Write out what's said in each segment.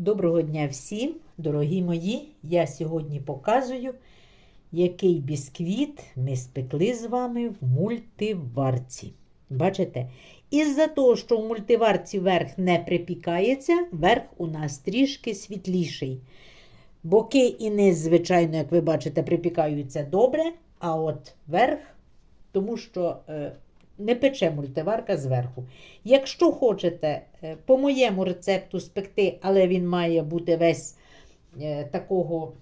Доброго дня всім, дорогі мої! Я сьогодні показую, який бісквіт ми спекли з вами в мультиварці. Бачите? Із-за того, що в мультиварці верх не припікається, верх у нас трішки світліший. Боки і низ, звичайно, як ви бачите, припікаються добре, а от верх, тому що е, не пече мультиварка зверху. Якщо хочете е, по моєму рецепту спекти, але він має бути весь е, такого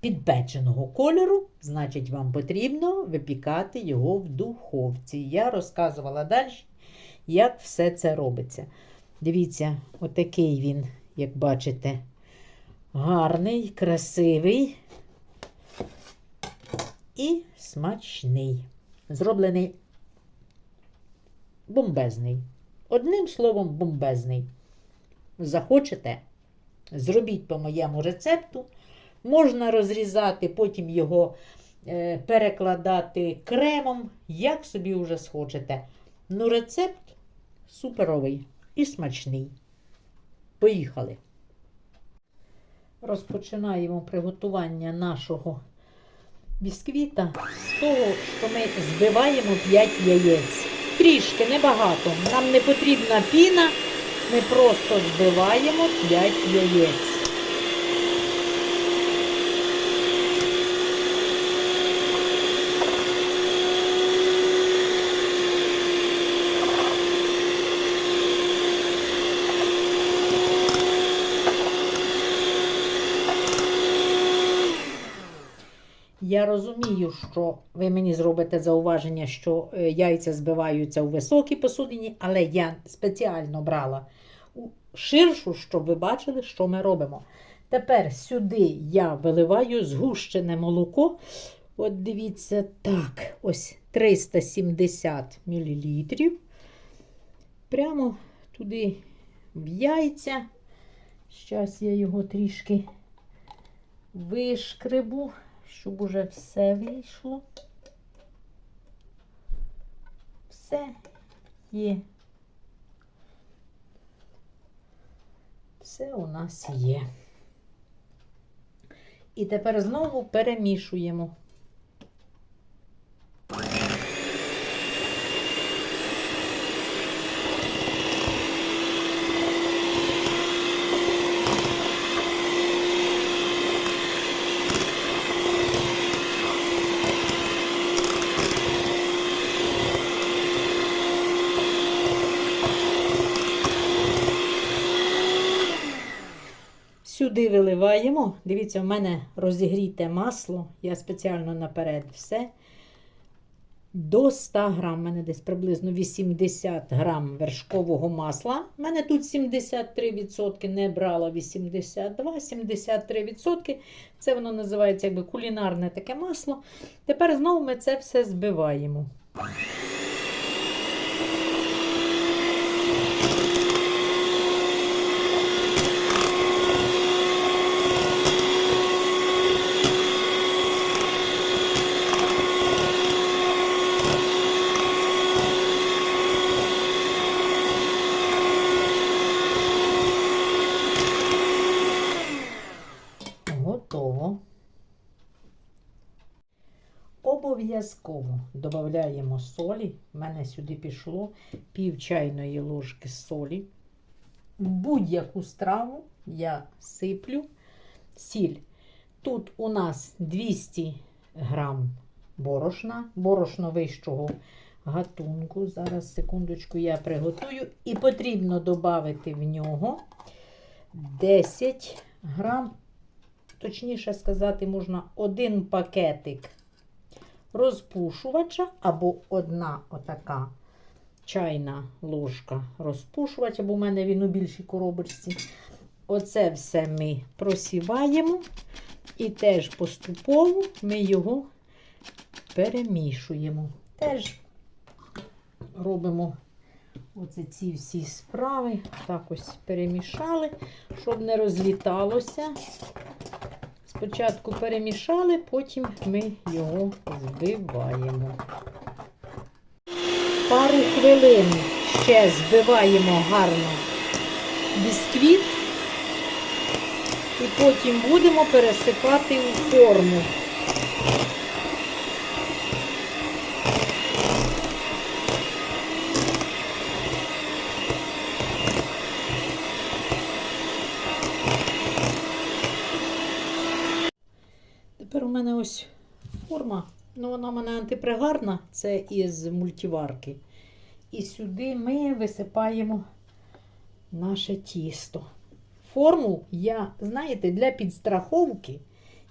підпеченого кольору, значить вам потрібно випікати його в духовці. Я розказувала далі, як все це робиться. Дивіться, отакий він, як бачите, гарний, красивий і смачний. Зроблений бомбезний. Одним словом, бомбезний. Захочете, зробіть по моєму рецепту. Можна розрізати, потім його е, перекладати кремом, як собі вже схочете. Ну, рецепт суперовий і смачний. Поїхали. Розпочинаємо приготування нашого бісквіта з того, що ми збиваємо 5 яєць. Трішки, небагато. Нам не потрібна піна, ми просто збиваємо 5 яєць. Я розумію, що ви мені зробите зауваження, що е, яйця збиваються у високій посудині, але я спеціально брала ширшу, щоб ви бачили, що ми робимо. Тепер сюди я виливаю згущене молоко. От дивіться, так, ось 370 мл. Прямо туди в яйця. Зараз я його трішки вишкребу щоб уже все вийшло. Все є. Все у нас є. І тепер знову перемішуємо. Сюди виливаємо. Дивіться, в мене розігріте масло. Я спеціально наперед все. До 100 грам, у мене десь приблизно 80 грам вершкового масла. У мене тут 73%, не брала 82, 73%. Це воно називається якби кулінарне таке масло. Тепер знову ми це все збиваємо. Обов'язково додаємо солі. У мене сюди пішло пів чайної ложки солі. Будь-яку страву я сиплю сіль. Тут у нас 200 грам борошна, борошно вищого гатунку. Зараз, секундочку, я приготую. І потрібно додати в нього 10 грам точніше сказати, можна один пакетик розпушувача або одна отака чайна ложка розпушувача, бо в мене він у більшій коробочці. Оце все ми просіваємо і теж поступово ми його перемішуємо. Теж робимо оце ці всі справи. Так ось перемішали, щоб не розліталося. Спочатку перемішали, потім ми його збиваємо. Пару хвилин ще збиваємо гарно бісквіт І потім будемо пересипати у форму. Тепер у мене ось форма. Ну, вона в мене антипригарна, це із мультиварки. І сюди ми висипаємо наше тісто. Форму я, знаєте, для підстраховки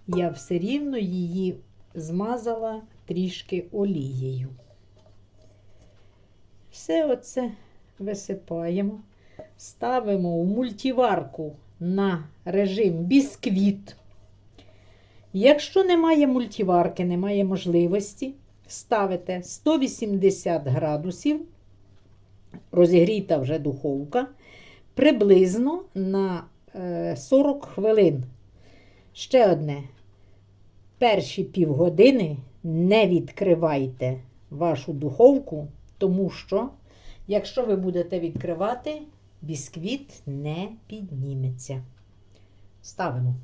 я все рівно її змазала трішки олією. Все оце висипаємо, ставимо в мультиварку на режим бісквіт. Якщо немає мультиварки, немає можливості, ставите 180 градусів, розігріта вже духовка, приблизно на е, 40 хвилин. Ще одне. Перші півгодини не відкривайте вашу духовку, тому що, якщо ви будете відкривати, бісквіт не підніметься. Ставимо.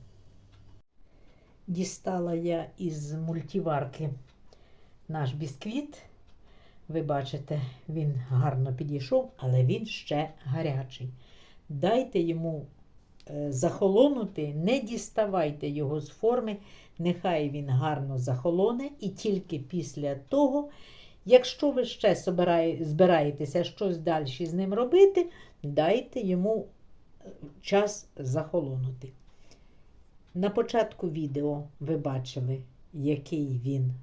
Дістала я із мультиварки наш бісквіт. Ви бачите, він гарно підійшов, але він ще гарячий. Дайте йому е, захолонути, не діставайте його з форми, нехай він гарно захолоне, і тільки після того, якщо ви ще збираєтеся щось далі з ним робити, дайте йому е, час захолонути. На початку відео ви бачили, який він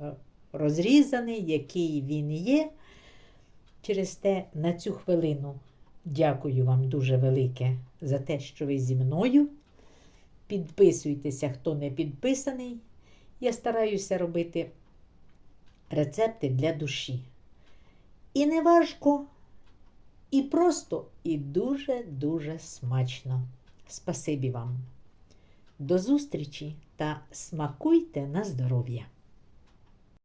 е, розрізаний, який він є. Через те на цю хвилину дякую вам дуже велике за те, що ви зі мною. Підписуйтеся, хто не підписаний. Я стараюся робити рецепти для душі. І не важко, і просто, і дуже-дуже смачно. Спасибі вам! До зустрічі та смакуйте на здоров'я!